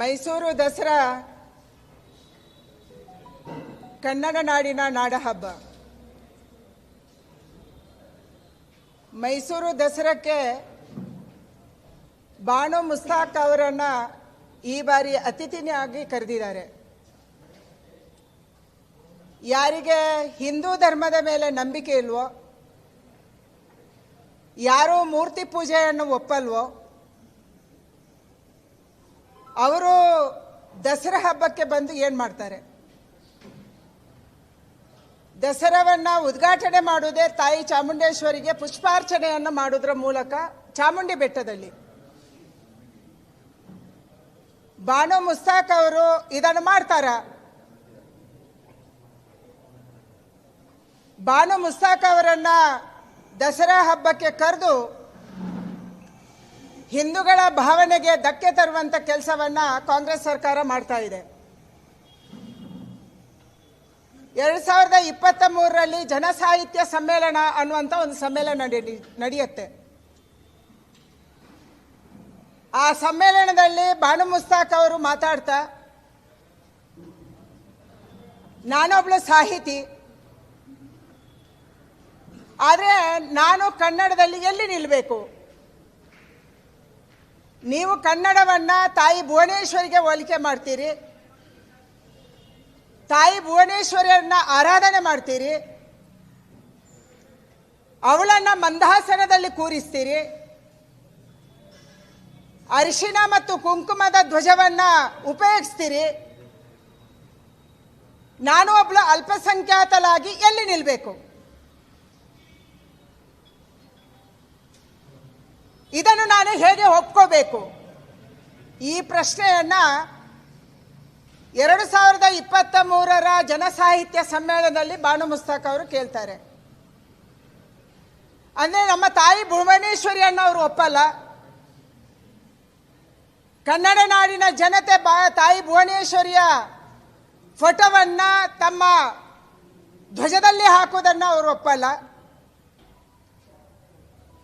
ಮೈಸೂರು ದಸರಾ ಕನ್ನಡ ನಾಡಿನ ನಾಡಹಬ್ಬ. ಮೈಸೂರು ದಸರಾಕ್ಕೆ ಬಾಣು ಮುಸ್ತಾಕ್ ಅವರನ್ನ ಈ ಬಾರಿ ಅತಿಥಿನಿಯಾಗಿ ಕರೆದಿದ್ದಾರೆ. ಯಾರಿಗೆ ಹಿಂದೂ ಧರ್ಮದ ಮೇಲೆ ನಂಬಿಕೆ ಇಲ್ವೋ, ಯಾರು ಮೂರ್ತಿ ಪೂಜೆಯನ್ನು ಒಪ್ಪಲ್ವೋ ಅವರು ದಸರಾ ಹಬ್ಬಕ್ಕೆ ಬಂದು ಏನು ಮಾಡ್ತಾರೆ? ದಸರಾವನ್ನು ಉದ್ಘಾಟನೆ ಮಾಡುವುದೇ ತಾಯಿ ಚಾಮುಂಡೇಶ್ವರಿಗೆ ಪುಷ್ಪಾರ್ಚನೆಯನ್ನು ಮಾಡುವುದರ ಮೂಲಕ ಚಾಮುಂಡಿ ಬೆಟ್ಟದಲ್ಲಿ. ಬಾನು ಮುಸ್ತಾಕ್ ಅವರು ಇದನ್ನು ಮಾಡ್ತಾರ. ಬಾನು ಮುಸ್ತಾಕ್ ಅವರನ್ನ ದಸರಾ ಹಬ್ಬಕ್ಕೆ ಕರೆದು ಹಿಂದೂಗಳ ಭಾವನೆಗೆ ಧಕ್ಕೆ ತರುವಂತ ಕೆಲಸವನ್ನ ಕಾಂಗ್ರೆಸ್ ಸರ್ಕಾರ ಮಾಡ್ತಾ ಇದೆ. ಎರಡ್ ಸಾವಿರದ ಇಪ್ಪತ್ತ ಮೂರರಲ್ಲಿ ಜನಸಾಹಿತ್ಯ ಸಮ್ಮೇಳನ ಅನ್ನುವಂಥ ಒಂದು ಸಮ್ಮೇಳನ ನಡಿ- ನಡೆಯುತ್ತೆ. ಆ ಸಮ್ಮೇಳನದಲ್ಲಿ ಬಾನು ಮುಸ್ತಾಕ್ ಅವರು ಮಾತಾಡ್ತಾ, ನಾನೊಬ್ಳು ಸಾಹಿತಿ, ಆದರೆ ನಾನು ಕನ್ನಡದಲ್ಲಿ ಎಲ್ಲಿ ನಿಲ್ಲಬೇಕು ನೀವು ಕನ್ನಡವನ್ನ ತಾಯಿ ಭುವನೇಶ್ವರಿಗೆ ಹೋಲಿಕೆ ಮಾಡ್ತೀರಿ? ತಾಯಿ ಭುವನೇಶ್ವರಿಯನ್ನ ಆರಾಧನೆ ಮಾಡ್ತೀರಿ? ಅವಳನ್ನ ಮಂದಹಾಸನದಲ್ಲಿ ಕೂರಿಸ್ತೀರಿ? ಅರಿಶಿನ ಮತ್ತು ಕುಂಕುಮದ ಧ್ವಜವನ್ನ ಉಪಯೋಗಿಸ್ತೀರಿ? ನಾನು ಒಬ್ಬಳು ಅಲ್ಪಸಂಖ್ಯಾತಲಾಗಿ ಎಲ್ಲಿ ನಿಲ್ಬೇಕು? ಇದನ್ನು ನಾನು ಹೇಗೆ ಒಪ್ಕೋಬೇಕು? ಈ ಪ್ರಶ್ನೆಯನ್ನು ಎರಡು ಸಾವಿರದ ಇಪ್ಪತ್ತ ಮೂರರ ಜನಸಾಹಿತ್ಯ ಸಮ್ಮೇಳನದಲ್ಲಿ ಬಾನು ಮುಸ್ತಾಕ್ ಅವರು ಕೇಳ್ತಾರೆ. ಅಂದರೆ ನಮ್ಮ ತಾಯಿ ಭುವನೇಶ್ವರಿಯನ್ನು ಅವರು ಒಪ್ಪಲ್ಲ. ಕನ್ನಡ ನಾಡಿನ ಜನತೆ ಬಾ, ತಾಯಿ ಭುವನೇಶ್ವರಿಯ ಫೋಟೋವನ್ನು ತಮ್ಮ ಧ್ವಜದಲ್ಲಿ ಹಾಕುವುದನ್ನು ಅವರು ಒಪ್ಪಲ್ಲ.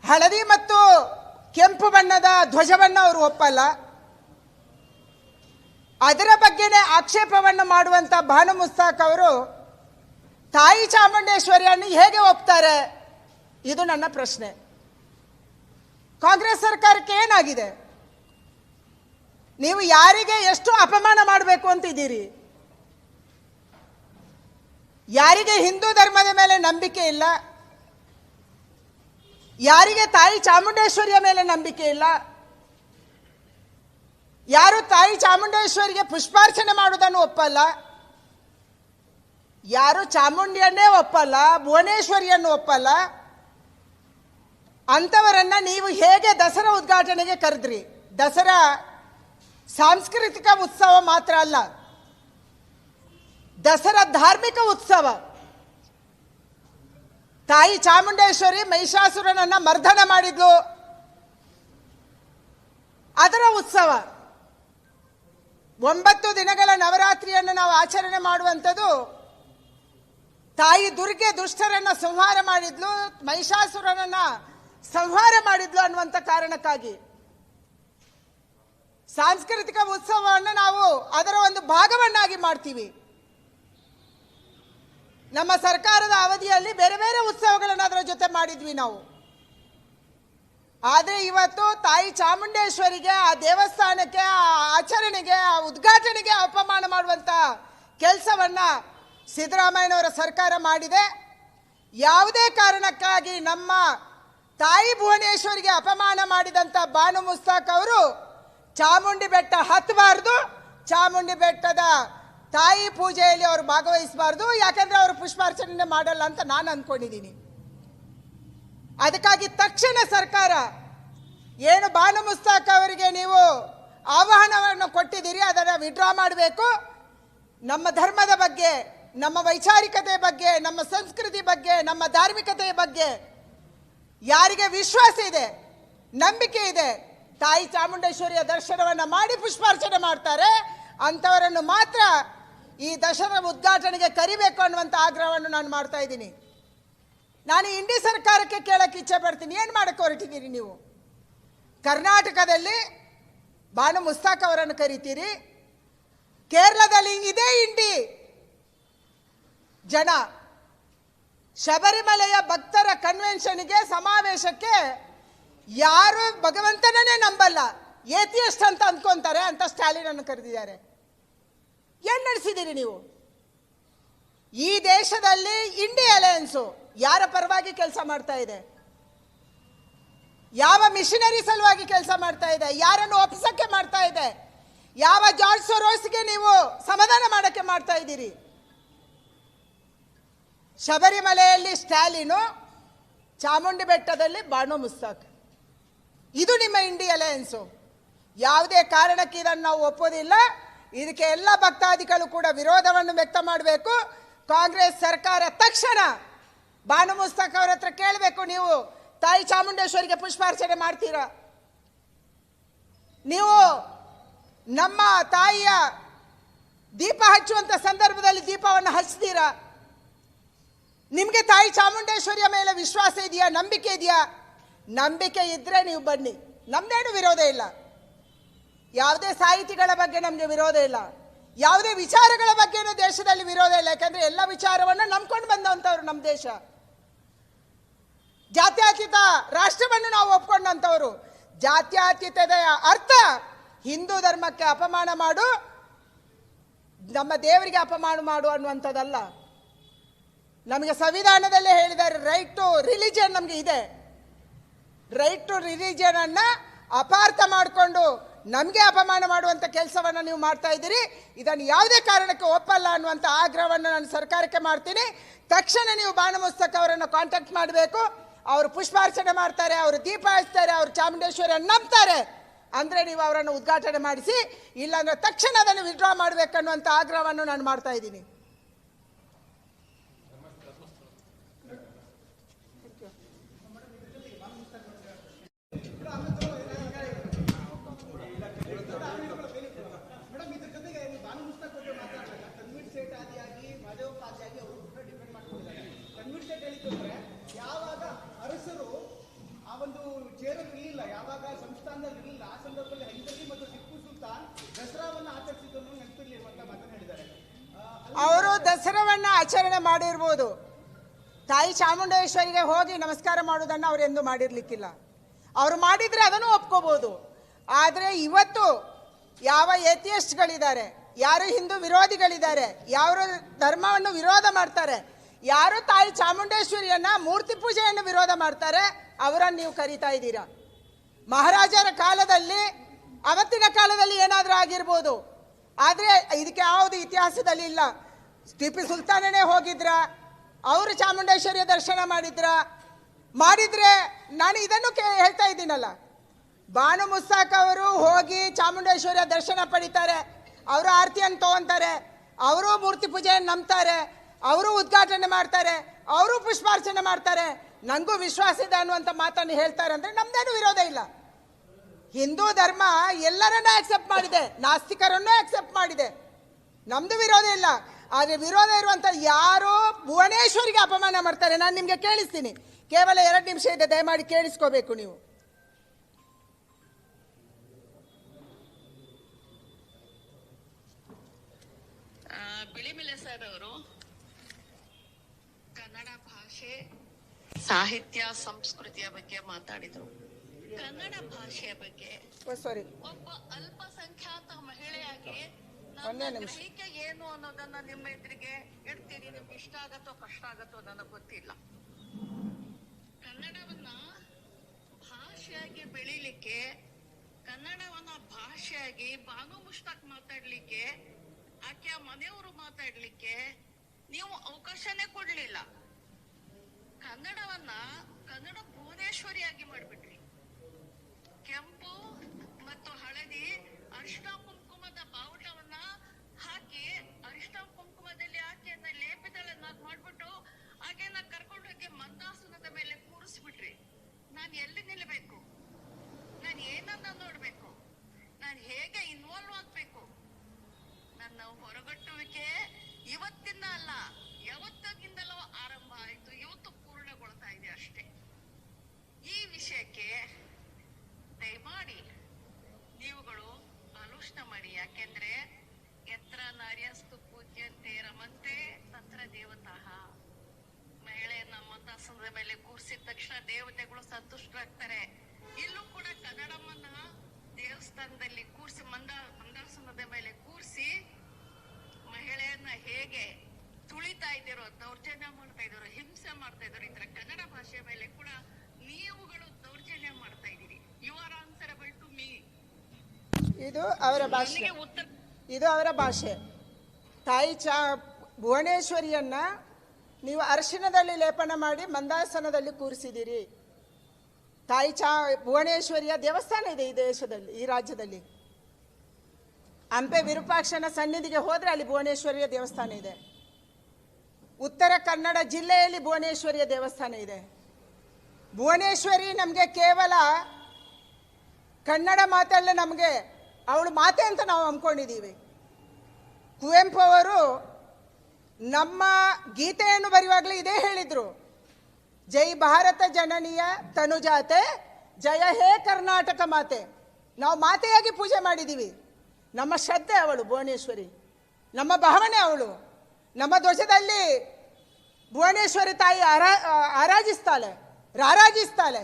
ಹಳದಿ ಮತ್ತು ಕೆಂಪು ಬಣ್ಣದ ಧ್ವಜವನ್ನು ಅವರು ಒಪ್ಪಲ್ಲ. ಅದರ ಬಗ್ಗೆನೇ ಆಕ್ಷೇಪವನ್ನು ಮಾಡುವಂತ ಭಾನು ಮುಸ್ತಾಕ್ ಅವರು, ತಾಯಿ ಚಾಮುಂಡೇಶ್ವರಿಯನ್ನು ಹೇಗೆ ಒಪ್ತಾರೆ? ಇದು ನನ್ನ ಪ್ರಶ್ನೆ. ಕಾಂಗ್ರೆಸ್ ಸರ್ಕಾರಕ್ಕೆ ಏನಾಗಿದೆ? ನೀವು ಯಾರಿಗೆ ಎಷ್ಟು ಅಪಮಾನ ಮಾಡಬೇಕು ಅಂತಿದ್ದೀರಿ? ಯಾರಿಗೆ ಹಿಂದೂ ಧರ್ಮದ ಮೇಲೆ ನಂಬಿಕೆ ಇಲ್ಲ? ಯಾರಿಗೆ ತಾಯಿ ಚಾಮುಂಡೇಶ್ವರಿಯ ಮೇಲೆ ನಂಬಿಕೆ ಇಲ್ಲ? ಯಾರು ತಾಯಿ ಚಾಮುಂಡೇಶ್ವರಿಗೆ ಪುಷ್ಪಾರ್ಚನೆ ಮಾಡುವುದನ್ನು ಒಪ್ಪಲ್ಲ? ಯಾರು ಚಾಮುಂಡಿಯನ್ನೇ ಒಪ್ಪಲ್ಲ? ಭುವನೇಶ್ವರಿಯನ್ನು ಒಪ್ಪಲ್ಲ? ಅಂಥವರನ್ನು ನೀವು ಹೇಗೆ ದಸರಾ ಉದ್ಘಾಟನೆಗೆ ಕರೆದ್ರಿ? ದಸರಾ ಸಾಂಸ್ಕೃತಿಕ ಉತ್ಸವ ಮಾತ್ರ ಅಲ್ಲ, ದಸರಾ ಧಾರ್ಮಿಕ ಉತ್ಸವ. ತಾಯಿ ಚಾಮುಂಡೇಶ್ವರಿ ಮಹಿಷಾಸುರನನ್ನ ಮರ್ದನ ಮಾಡಿದ್ಲು. ಅದರ ಉತ್ಸವ. ಒಂಬತ್ತು ದಿನಗಳ ನವರಾತ್ರಿಯನ್ನು ನಾವು ಆಚರಣೆ ಮಾಡುವಂಥದ್ದು. ತಾಯಿ ದುರ್ಗೆ ದುಷ್ಟರನ್ನ ಸಂಹಾರ ಮಾಡಿದ್ಲು, ಮಹಿಷಾಸುರನನ್ನ ಸಂಹಾರ ಮಾಡಿದ್ಲು ಅನ್ನುವಂಥ ಕಾರಣಕ್ಕಾಗಿ. ಸಾಂಸ್ಕೃತಿಕ ಉತ್ಸವವನ್ನು ನಾವು ಅದರ ಒಂದು ಭಾಗವನ್ನಾಗಿ ಮಾಡ್ತೀವಿ. ನಮ್ಮ ಸರ್ಕಾರದ ಅವಧಿಯಲ್ಲಿ ಬೇರೆ ಬೇರೆ ಉತ್ಸವಗಳನ್ನು ಅದರ ಜೊತೆ ಮಾಡಿದ್ವಿ ನಾವು. ಆದರೆ ಇವತ್ತು ತಾಯಿ ಚಾಮುಂಡೇಶ್ವರಿಗೆ, ಆ ದೇವಸ್ಥಾನಕ್ಕೆ, ಆ ಆಚರಣೆಗೆ, ಆ ಉದ್ಘಾಟನೆಗೆ ಅಪಮಾನ ಮಾಡುವಂಥ ಕೆಲಸವನ್ನ ಸಿದ್ದರಾಮಯ್ಯನವರ ಸರ್ಕಾರ ಮಾಡಿದೆ. ಯಾವುದೇ ಕಾರಣಕ್ಕಾಗಿ ನಮ್ಮ ತಾಯಿ ಭುವನೇಶ್ವರಿಗೆ ಅಪಮಾನ ಮಾಡಿದಂಥ ಬಾನು ಮುಸ್ತಾಕ್ ಅವರು ಚಾಮುಂಡಿ ಬೆಟ್ಟ ಹತ್ತಬಾರ್ದು ಚಾಮುಂಡಿ ಬೆಟ್ಟದ ತಾಯಿ ಪೂಜೆಯಲ್ಲಿ ಅವರು ಭಾಗವಹಿಸಬಾರ್ದು, ಯಾಕಂದ್ರೆ ಅವರು ಪುಷ್ಪಾರ್ಚನೆ ಮಾಡಲ್ಲ ಅಂತ ನಾನು ಅಂದ್ಕೊಂಡಿದ್ದೀನಿ ಅದಕ್ಕಾಗಿ ತಕ್ಷಣ ಸರ್ಕಾರ ಏನು ಬಾನು ಮುಸ್ತಾಕ್ ಅವರಿಗೆ ನೀವು ಆಹ್ವಾನವನ್ನು ಕೊಟ್ಟಿದ್ದೀರಿ, ಅದನ್ನು ವಿಡ್ರಾ ಮಾಡಬೇಕು. ನಮ್ಮ ಧರ್ಮದ ಬಗ್ಗೆ, ನಮ್ಮ ವೈಚಾರಿಕತೆ ಬಗ್ಗೆ, ನಮ್ಮ ಸಂಸ್ಕೃತಿ ಬಗ್ಗೆ, ನಮ್ಮ ಧಾರ್ಮಿಕತೆಯ ಬಗ್ಗೆ ಯಾರಿಗೆ ವಿಶ್ವಾಸ ಇದೆ, ನಂಬಿಕೆ ಇದೆ, ತಾಯಿ ಚಾಮುಂಡೇಶ್ವರಿಯ ದರ್ಶನವನ್ನು ಮಾಡಿ ಪುಷ್ಪಾರ್ಚನೆ ಮಾಡ್ತಾರೆ, ಅಂಥವರನ್ನು ಮಾತ್ರ ಈ ದಸರಾ ಉದ್ಘಾಟನೆಗೆ ಕರಿಬೇಕು ಅನ್ನುವಂಥ ಆಗ್ರಹವನ್ನು ನಾನು ಮಾಡ್ತಾ ಇದ್ದೀನಿ. ನಾನು ಇಂಡಿ ಸರ್ಕಾರಕ್ಕೆ ಕೇಳಕ್ಕೆ ಇಚ್ಛೆ ಪಡ್ತೀನಿ. ಏನು ಮಾಡಕ್ಕೆ ಹೊರಟಿದ್ದೀರಿ ನೀವು? ಕರ್ನಾಟಕದಲ್ಲಿ ಬಾನು ಮುಸ್ತಾಕ್ ಅವರನ್ನು ಕರಿತೀರಿ. ಕೇರಳದಲ್ಲಿ ಇದೇ ಇಂಡಿ ಜನ ಶಬರಿಮಲೆಯ ಭಕ್ತರ ಕನ್ವೆನ್ಷನ್ಗೆ ಸಮಾವೇಶಕ್ಕೆ ಯಾರು ಭಗವಂತನನ್ನೇ ನಂಬಲ್ಲ. ಏತಿಯಷ್ಟು ಅಂತ ಅಂದ್ಕೊಂತಾರೆ ಅಂತ ಸ್ಟಾಲಿನ್ ಅನ್ನು ಕರೆದಿದ್ದಾರೆ. ಏನ್ ನಡೆಸಿದ್ದೀರಿ ನೀವು? ಈ ದೇಶದಲ್ಲಿ ಇಂಡಿ ಅಲಯನ್ಸು ಯಾರ ಪರವಾಗಿ ಕೆಲಸ ಮಾಡ್ತಾ ಇದೆ? ಯಾವ ಮಿಷನರಿ ಸಲುವಾಗಿ ಕೆಲಸ ಮಾಡ್ತಾ ಇದೆ? ಯಾರನ್ನು ಒಪ್ಪಿಸೋಕ್ಕೆ ಮಾಡ್ತಾ ಇದೆ? ಯಾವ ಜಾರ್ಜ್ ಸೊರೋಸ್ಗೆ ನೀವು ಸಮಾಧಾನ ಮಾಡೋಕ್ಕೆ ಮಾಡ್ತಾ ಇದ್ದೀರಿ? ಶಬರಿಮಲೆಯಲ್ಲಿ ಸ್ಟಾಲಿನು ಚಾಮುಂಡಿ ಬೆಟ್ಟದಲ್ಲಿ ಬಾಣು ಮುಸ್ತಾಕ್. ಇದು ನಿಮ್ಮ ಇಂಡಿ ಅಲಯನ್ಸು ಯಾವುದೇ ಕಾರಣಕ್ಕೆ ಇದನ್ನು ನಾವು ಒಪ್ಪೋದಿಲ್ಲ. ಇದಕ್ಕೆ ಎಲ್ಲ ಭಕ್ತಾದಿಗಳು ಕೂಡ ವಿರೋಧವನ್ನು ವ್ಯಕ್ತ ಮಾಡಬೇಕು. ಕಾಂಗ್ರೆಸ್ ಸರ್ಕಾರ ತಕ್ಷಣ ಬಾನು ಅವರ ಹತ್ರ ಕೇಳಬೇಕು, ನೀವು ತಾಯಿ ಚಾಮುಂಡೇಶ್ವರಿಗೆ ಪುಷ್ಪಾರ್ಚನೆ ಮಾಡ್ತೀರಾ? ನೀವು ನಮ್ಮ ತಾಯಿಯ ದೀಪ ಹಚ್ಚುವಂತ ಸಂದರ್ಭದಲ್ಲಿ ದೀಪವನ್ನು ಹಚ್ತೀರಾ? ನಿಮಗೆ ತಾಯಿ ಚಾಮುಂಡೇಶ್ವರಿಯ ಮೇಲೆ ವಿಶ್ವಾಸ ಇದೆಯಾ? ನಂಬಿಕೆ ಇದೆಯಾ? ನಂಬಿಕೆ ಇದ್ರೆ ನೀವು ಬನ್ನಿ. ನಮ್ದೇನು ವಿರೋಧ ಇಲ್ಲ. ಯಾವುದೇ ಸಾಹಿತಿಗಳ ಬಗ್ಗೆ ನಮಗೆ ವಿರೋಧ ಇಲ್ಲ. ಯಾವುದೇ ವಿಚಾರಗಳ ಬಗ್ಗೆನೂ ದೇಶದಲ್ಲಿ ವಿರೋಧ ಇಲ್ಲ. ಯಾಕಂದ್ರೆ ಎಲ್ಲ ವಿಚಾರವನ್ನು ನಂಬ್ಕೊಂಡು ಬಂದಂಥವ್ರು ನಮ್ಮ ದೇಶ. ಜಾತ್ಯಾತೀತ ರಾಷ್ಟ್ರವನ್ನು ನಾವು ಒಪ್ಕೊಂಡಂಥವ್ರು. ಜಾತ್ಯಾತೀತದ ಅರ್ಥ ಹಿಂದೂ ಧರ್ಮಕ್ಕೆ ಅಪಮಾನ ಮಾಡು, ನಮ್ಮ ದೇವರಿಗೆ ಅಪಮಾನ ಮಾಡು ಅನ್ನುವಂಥದ್ದಲ್ಲ. ನಮಗೆ ಸಂವಿಧಾನದಲ್ಲೇ ಹೇಳಿದ್ದಾರೆ ರೈಟ್ ಟು ರಿಲಿಜನ್ ನಮಗೆ ಇದೆ. ರೈಟ್ ಟು ರಿಲಿಜನ್ ಅನ್ನ ಅಪಾರ್ಥ ಮಾಡಿಕೊಂಡು ನಮಗೆ ಅಪಮಾನ ಮಾಡುವಂಥ ಕೆಲಸವನ್ನು ನೀವು ಮಾಡ್ತಾ ಇದ್ದೀರಿ. ಇದನ್ನು ಯಾವುದೇ ಕಾರಣಕ್ಕೆ ಒಪ್ಪಲ್ಲ ಅನ್ನುವಂಥ ಆಗ್ರಹವನ್ನು ನಾನು ಸರ್ಕಾರಕ್ಕೆ ಮಾಡ್ತೀನಿ. ತಕ್ಷಣ ನೀವು ಬಾಣಮುಸ್ತಕ್ ಅವರನ್ನು ಕಾಂಟ್ಯಾಕ್ಟ್ ಮಾಡಬೇಕು. ಅವರು ಪುಷ್ಪಾರ್ಚನೆ ಮಾಡ್ತಾರೆ, ಅವರು ದೀಪ ಹಚ್ತಾರೆ, ಅವರು ಚಾಮುಂಡೇಶ್ವರಿಯನ್ನು ನಂಬ್ತಾರೆ. ಅಂದರೆ ನೀವು ಅವರನ್ನು ಉದ್ಘಾಟನೆ ಮಾಡಿಸಿ, ಇಲ್ಲಾಂದರೆ ತಕ್ಷಣ ಅದನ್ನು ವಿಡ್ರಾ ಮಾಡಬೇಕನ್ನುವಂಥ ಆಗ್ರಹವನ್ನು ನಾನು ಮಾಡ್ತಾ ಇದ್ದೀನಿ. ಒಂದು ಚೇರಲ್ಲಿ ಇರಲಿಲ್ಲ ಯಾವಾಗ ಸಂಸ್ಥಾನದಲ್ಲಿ ಇರಲಿಲ್ಲ ಆ ಸಂದರ್ಭದಲ್ಲಿ ಹೈದರಿ ಮತ್ತು ಟಿಪ್ಪು ಸುಲ್ತಾನ್ ದಸರಾವನ್ನು ಆಚರಿಸಿದ್ದನ್ನು ನೆನಪಿರಲಿ ಅಂತ ಮಾತನ್ನು ಹೇಳಿದ್ದಾರೆ. ಅವರು ದಸರಾವನ್ನ ಆಚರಣೆ ಮಾಡಿರ್ಬೋದು. ತಾಯಿ ಚಾಮುಂಡೇಶ್ವರಿಗೆ ಹೋಗಿ ನಮಸ್ಕಾರ ಮಾಡೋದನ್ನು ಅವರು ಎಂದು ಮಾಡಿರ್ಲಿಕ್ಕಿಲ್ಲ. ಅವರು ಮಾಡಿದ್ರೆ ಅದನ್ನು ಒಪ್ಕೋಬಹುದು ಆದರೆ ಇವತ್ತು ಯಾವ ಏಥಿಯಸ್ಟ್ಗಳಿದ್ದಾರೆ ಯಾರು ಹಿಂದೂ ವಿರೋಧಿಗಳಿದ್ದಾರೆ, ಯಾರು ಧರ್ಮವನ್ನು ವಿರೋಧ ಮಾಡ್ತಾರೆ ಯಾರು ತಾಯಿ ಚಾಮುಂಡೇಶ್ವರಿಯನ್ನ ಮೂರ್ತಿ ಪೂಜೆಯನ್ನು ವಿರೋಧ ಮಾಡ್ತಾರೆ, ಅವರನ್ನು ನೀವು ಕರೀತಾ ಇದ್ದೀರಾ? ಮಹಾರಾಜರ ಕಾಲದಲ್ಲಿ, ಅವತ್ತಿನ ಕಾಲದಲ್ಲಿ ಏನಾದರೂ ಆಗಿರ್ಬೋದು. ಆದರೆ ಇದಕ್ಕೆ ಯಾವುದು ಇತಿಹಾಸದಲ್ಲಿ ಇಲ್ಲ. ಟಿಪ್ಪು ಸುಲ್ತಾನನೇ ಹೋಗಿದ್ರ, ಅವರು ಚಾಮುಂಡೇಶ್ವರಿಯ ದರ್ಶನ ಮಾಡಿದ್ರ. ಮಾಡಿದ್ರೆ ನಾನು ಇದನ್ನು ಕೇ- ಹೇಳ್ತಾ ಇದ್ದೀನಲ್ಲ. ಬಾನು ಮುಸ್ತಾಕ್ ಅವರು ಹೋಗಿ ಚಾಮುಂಡೇಶ್ವರಿಯ ದರ್ಶನ ಪಡಿತಾರೆ. ಅವರು ಆರತಿಯನ್ನು ತಗೊಂತಾರೆ. ಅವರು ಮೂರ್ತಿ ಪೂಜೆಯನ್ನು ನಂಬ್ತಾರೆ. ಅವರು ಉದ್ಘಾಟನೆ ಮಾಡ್ತಾರೆ, ಅವರು ಪುಷ್ಪಾರ್ಚನೆ ಮಾಡ್ತಾರೆ. ನನಗೂ ವಿಶ್ವಾಸ ಇದೆ ಅನ್ನುವಂಥ ಮಾತನ್ನು ಹೇಳ್ತಾರೆ ಅಂದರೆ ನಮ್ದೇನು ವಿರೋಧ ಇಲ್ಲ. ಹಿಂದೂ ಧರ್ಮ ಎಲ್ಲರನ್ನ ಆಕ್ಸೆಪ್ಟ್ ಮಾಡಿದೆ, ನಾಸ್ತಿಕರನ್ನೂ ಆಕ್ಸೆಪ್ಟ್ ಮಾಡಿದೆ. ನಮ್ದು ವಿರೋಧ ಇಲ್ಲ. ಆದರೆ ವಿರೋಧ ಇರುವಂಥ ಯಾರು ಭುವನೇಶ್ವರಿಗೆ ಅಪಮಾನ ಮಾಡ್ತಾರೆ. ನಾನು ನಿಮಗೆ ಕೇಳಿಸ್ತೀನಿ. ಕೇವಲ ಎರಡು ನಿಮಿಷ ಇದೆ, ದಯಮಾಡಿ ಕೇಳಿಸ್ಕೋಬೇಕು ನೀವು. ಬಿಳಿ ಬಿಳಿಮಿಲೆ ಸರ್ ಅವರು ಕನ್ನಡ ಭಾಷೆ ಸಾಹಿತ್ಯ ಸಂಸ್ಕೃತಿಯ ಬಗ್ಗೆ ಮಾತಾಡಿದ್ರು. ಕನ್ನಡ ಭಾಷೆಯ ಬಗ್ಗೆ ಸಾರಿ ಒಬ್ಬ ಅಲ್ಪಸಂಖ್ಯಾತ ಮಹಿಳೆಯಾಗಿ ಗ್ರಹಿಕೆ ಏನು ಅನ್ನೋದನ್ನ ನಿಮ್ಮ ಎದುರಿಗೆ ಇಡ್ತೀನಿ. ನಿಮ್ಗೆ ಇಷ್ಟ ಆಗತ್ತೋ ಕಷ್ಟ ಆಗತ್ತೋ ನನಗೆ ಗೊತ್ತಿಲ್ಲ. ಕನ್ನಡವನ್ನ ಭಾಷೆಯಾಗಿ ಬೆಳಿಲಿಕ್ಕೆ ಕನ್ನಡವನ್ನ ಭಾಷೆಯಾಗಿ ಬಾನು ಮುಷ್ತಾಕ್ ಮಾತಾಡ್ಲಿಕ್ಕೆ ಆಕೆಯ ಮನೆಯವರು ಮಾತಾಡ್ಲಿಕ್ಕೆ ನೀವು ಅವಕಾಶನೇ ಕೊಡ್ಲಿಲ್ಲ. ಕನ್ನಡವನ್ನ ಕನ್ನಡ ಭುವನೇಶ್ವರಿಯಾಗಿ ಮಾಡ್ಬಿಟ್ರಿ. ಕೆಂಪು ಮತ್ತು ಹಳದಿ ಅರಿಶಿನ ಕುಂಕುಮದ ಬಾವುಟವನ್ನ ಹಾಕಿ ಅರಿಶಿನ ಕುಂಕುಮದಲ್ಲಿ ಆಕೆಯನ್ನ ಲೇಪಿತಳನ್ನ ಮಾಡ್ಬಿಟ್ಟು ಆಕೆಯನ್ನ ಕರ್ಕೊಂಡು ಹೋಗಿ ಮಂದಾಸನದ ಮೇಲೆ ಕೂರಿಸ್ಬಿಟ್ರಿ. ನಾನು ಎಲ್ಲಿ ನಿಲ್ಲಬೇಕು ನಾನು ಏನನ್ನ ನೋಡ್ಬೇಕು? ನಾನು ಹೇಗೆ ಇನ್ವಾಲ್ವ್ ಆಗ್ಬೇಕು? ನನ್ನ ಹೊರಗಟ್ಟುವಿಕೆ ಇವತ್ತಿನ ಅಲ್ಲ ಯಾವತ್ತಿಂದಲೋ ಆರಂಭ ಆಯ್ತು. ಅಷ್ಟೇ. ಈ ವಿಷಯಕ್ಕೆ ದಯಮಾಡಿ ನೀವುಗಳು ಆಲೋಚನೆ ಮಾಡಿ. ಯಾಕೆಂದ್ರೆ ಯತ್ರ ನಾರ್ಯಸ್ತು ಪೂಜ್ಯಂತೆ ರಮಂತೆ ತತ್ರ ದೇವತಾ. ಮಹಿಳೆಯನ್ನ ಮಂದಾಸನದ ಮೇಲೆ ಕೂರಿಸಿದ ತಕ್ಷಣ ದೇವತೆಗಳು ಸಂತುಷ್ಟರಾಗ್ತಾರೆ. ಇಲ್ಲೂ ಕೂಡ ಕನ್ನಡಮ್ಮನ ದೇವಸ್ಥಾನದಲ್ಲಿ ಕೂರಿಸಿ ಮಂದ ಮಂದಾಸನದ ಮೇಲೆ ಕೂರಿಸಿ ಮಹಿಳೆಯನ್ನ ಹೇಗೆ ತುಳಿತಾ ಇದ್ದಿರೋ ದೌರ್ಜನ್ಯ ಮಾಡ್ತಾ ಇದ್ದಾರೋ ಹಿಂಸೆ ಮಾಡ್ತಾ ಇದ್ದಾರೆ ಈ ಕನ್ನಡ ಭಾಷೆ ಮೇಲೆ ಕೂಡ ನೀವುಗಳು ದೌರ್ಜನ್ಯ ಮಾಡ್ತಾ ಇದ್ದೀರಿ. You are answerable to me ಇದು ಅವರ ಭಾಷೆ. ಇದು ಅವರ ಭಾಷೆ. ತಾಯಿ ಚಾ ಭುವನೇಶ್ವರಿಯನ್ನ ನೀವು ಅರಿಶಿಣದಲ್ಲಿ ಲೇಪನ ಮಾಡಿ ಮಂದಾಸನದಲ್ಲಿ ಕೂರಿಸಿದ್ದೀರಿ. ತಾಯಿ ಚಾ ಭುವನೇಶ್ವರಿಯ ದೇವಸ್ಥಾನ ಇದೆ ಈ ದೇಶದಲ್ಲಿ ಈ ರಾಜ್ಯದಲ್ಲಿ. ಹಂಪೆ ವಿರೂಪಾಕ್ಷನ ಸನ್ನಿಧಿಗೆ ಹೋದರೆ ಅಲ್ಲಿ ಭುವನೇಶ್ವರಿಯ ದೇವಸ್ಥಾನ ಇದೆ. ಉತ್ತರ ಕನ್ನಡ ಜಿಲ್ಲೆಯಲ್ಲಿ ಭುವನೇಶ್ವರಿಯ ದೇವಸ್ಥಾನ ಇದೆ. ಭುವನೇಶ್ವರಿ ನಮಗೆ ಕೇವಲ ಕನ್ನಡ ಮಾತಲ್ಲ ನಮಗೆ ಅವಳು ಮಾತೆ ಅಂತ ನಾವು ಅಂದ್ಕೊಂಡಿದ್ದೀವಿ. ಕುವೆಂಪು ಅವರು ನಮ್ಮ ಗೀತೆಯನ್ನು ಬರೆಯುವಾಗಲೇ ಇದೇ ಹೇಳಿದರು. ಜೈ ಭಾರತ ಜನನಿಯ ತನುಜಾತೆ, ಜಯ ಹೇ ಕರ್ನಾಟಕ ಮಾತೆ. ನಾವು ಮಾತೆಯಾಗಿ ಪೂಜೆ ಮಾಡಿದ್ದೀವಿ. ನಮ್ಮ ಶ್ರದ್ಧೆ ಅವಳು ಭುವನೇಶ್ವರಿ. ನಮ್ಮ ಭಾವನೆ ಅವಳು. ನಮ್ಮ ಧ್ವಜದಲ್ಲಿ ಭುವನೇಶ್ವರಿ ತಾಯಿ ಆರಾ ಆರಾಜಿಸ್ತಾಳೆ, ರಾರಾಜಿಸ್ತಾಳೆ.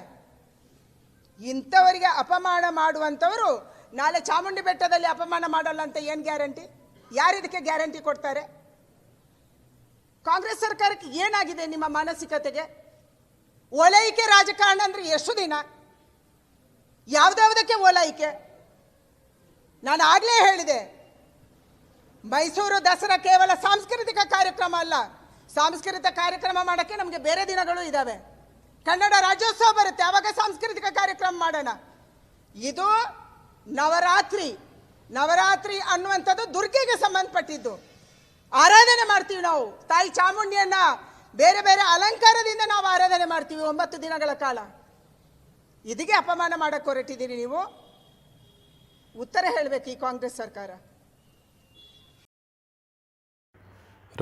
ಇಂಥವರಿಗೆ ಅಪಮಾನ ಮಾಡುವಂಥವರು ನಾಳೆ ಚಾಮುಂಡಿ ಬೆಟ್ಟದಲ್ಲಿ ಅಪಮಾನ ಮಾಡಲ್ಲ ಅಂತ ಏನು ಗ್ಯಾರಂಟಿ? ಯಾರಿದಕ್ಕೆ ಗ್ಯಾರಂಟಿ ಕೊಡ್ತಾರೆ? ಕಾಂಗ್ರೆಸ್ ಸರ್ಕಾರಕ್ಕೆ ಏನಾಗಿದೆ ನಿಮ್ಮ ಮಾನಸಿಕತೆಗೆ? ಓಲೈಕೆ ರಾಜಕಾರಣ ಅಂದರೆ ಎಷ್ಟು ದಿನ? ಯಾವುದ್ಯಾವುದಕ್ಕೆ ಓಲೈಕೆ? ನಾನು ಆಗಲೇ ಹೇಳಿದೆ, ಮೈಸೂರು ದಸರಾ ಕೇವಲ ಸಾಂಸ್ಕೃತಿಕ ಕಾರ್ಯಕ್ರಮ ಅಲ್ಲ ಸಾಂಸ್ಕೃತಿಕ ಕಾರ್ಯಕ್ರಮ ಮಾಡೋಕ್ಕೆ ನಮಗೆ ಬೇರೆ ದಿನಗಳು ಇದ್ದಾವೆ ಕನ್ನಡ ರಾಜ್ಯೋತ್ಸವ ಬರುತ್ತೆ ಆವಾಗ ಸಾಂಸ್ಕೃತಿಕ ಕಾರ್ಯಕ್ರಮ ಮಾಡೋಣ. ಇದು ನವರಾತ್ರಿ. ನವರಾತ್ರಿ ಅನ್ನುವಂಥದ್ದು ದುರ್ಗೆಗೆ ಸಂಬಂಧಪಟ್ಟಿದ್ದು. ಆರಾಧನೆ ಮಾಡ್ತೀವಿ ನಾವು. ತಾಯಿ ಚಾಮುಂಡಿಯನ್ನ ಬೇರೆ ಬೇರೆ ಅಲಂಕಾರದಿಂದ ನಾವು ಆರಾಧನೆ ಮಾಡ್ತೀವಿ ಒಂಬತ್ತು ದಿನಗಳ ಕಾಲ. ಇದಕ್ಕೆ ಅಪಮಾನ ಮಾಡಕ್ಕೆ ಹೊರಟಿದ್ದೀರಿ ನೀವು. ಉತ್ತರ ಹೇಳಬೇಕು ಈ ಕಾಂಗ್ರೆಸ್ ಸರ್ಕಾರ.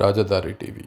ರಾಜಧಾರಿ ಟಿವಿ.